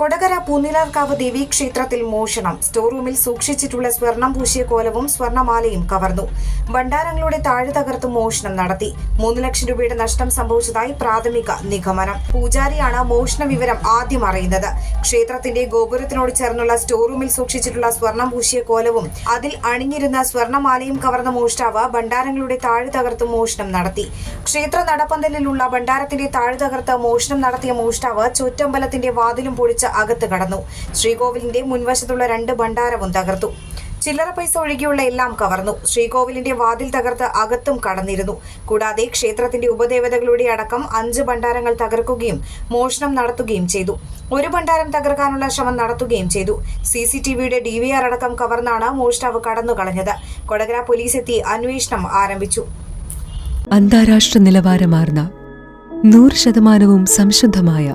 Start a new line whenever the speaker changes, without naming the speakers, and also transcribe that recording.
കൊടകര പൂന്നിലാർക്കാവ് ദേവീ ക്ഷേത്രത്തിൽ മോഷണം. സ്റ്റോർ റൂമിൽ സൂക്ഷിച്ചിട്ടുള്ള സ്വർണം പൂശിയ കോലവും സ്വർണമാലയും കവർന്നു. ഭണ്ഡാരങ്ങളുടെ താഴെ തകർത്ത് മോഷണം നടത്തി. മൂന്ന് ലക്ഷം രൂപയുടെ നഷ്ടം സംഭവിച്ചതായി പ്രാഥമിക നിഗമനം. പൂജാരിയാണ് മോഷണ വിവരം ആദ്യം അറിയുന്നത്. ക്ഷേത്രത്തിന്റെ ഗോപുരത്തിനോട് ചേർന്നുള്ള സ്റ്റോർ റൂമിൽ സൂക്ഷിച്ചിട്ടുള്ള സ്വർണം പൂശിയ കോലവും അതിൽ അണിഞ്ഞിരുന്ന സ്വർണമാലയും കവർന്ന മോഷ്ടാവ് ഭണ്ഡാരങ്ങളുടെ താഴെ തകർത്ത് മോഷണം നടത്തി. ക്ഷേത്ര നടപ്പന്തലിലുള്ള ഭണ്ഡാരത്തിന്റെ താഴെ തകർത്ത് മോഷണം നടത്തിയ മോഷ്ടാവ് ചുറ്റമ്പലത്തിന്റെ വാതിലും പൊളിച്ച് അകത്ത് കടന്നു. ശ്രീകോവിലിന്റെ മുൻവശത്തുള്ള രണ്ട് ഭണ്ഡാരവും തകർത്തു. ചില്ലറ പൈസ ഒഴികെയുള്ള എല്ലാം കവർന്നു. ശ്രീകോവിലിന്റെ വാതിൽ തകർത്ത് അകത്തും കടന്നിരുന്നു. കൂടാതെ ക്ഷേത്രത്തിന്റെ ഉപദേവതകളുടെ അടക്കം അഞ്ച് ഭണ്ഡാരങ്ങൾ തകർക്കുകയും മോഷണം നടത്തുകയും ചെയ്തു. ഒരു ഭണ്ഡാരം തകർക്കാനുള്ള ശ്രമം നടത്തുകയും ചെയ്തു. സി സി ടി വിയുടെ ഡി വി ആർ അടക്കം കവർന്നാണ് മോഷ്ടാവ് കടന്നു കളഞ്ഞത് കൊടകര പോലീസ് എത്തി അന്വേഷണം ആരംഭിച്ചു.
അന്താരാഷ്ട്ര നിലവാരമാർന്ന നൂറ് ശതമാനവും സംശുദ്ധമായ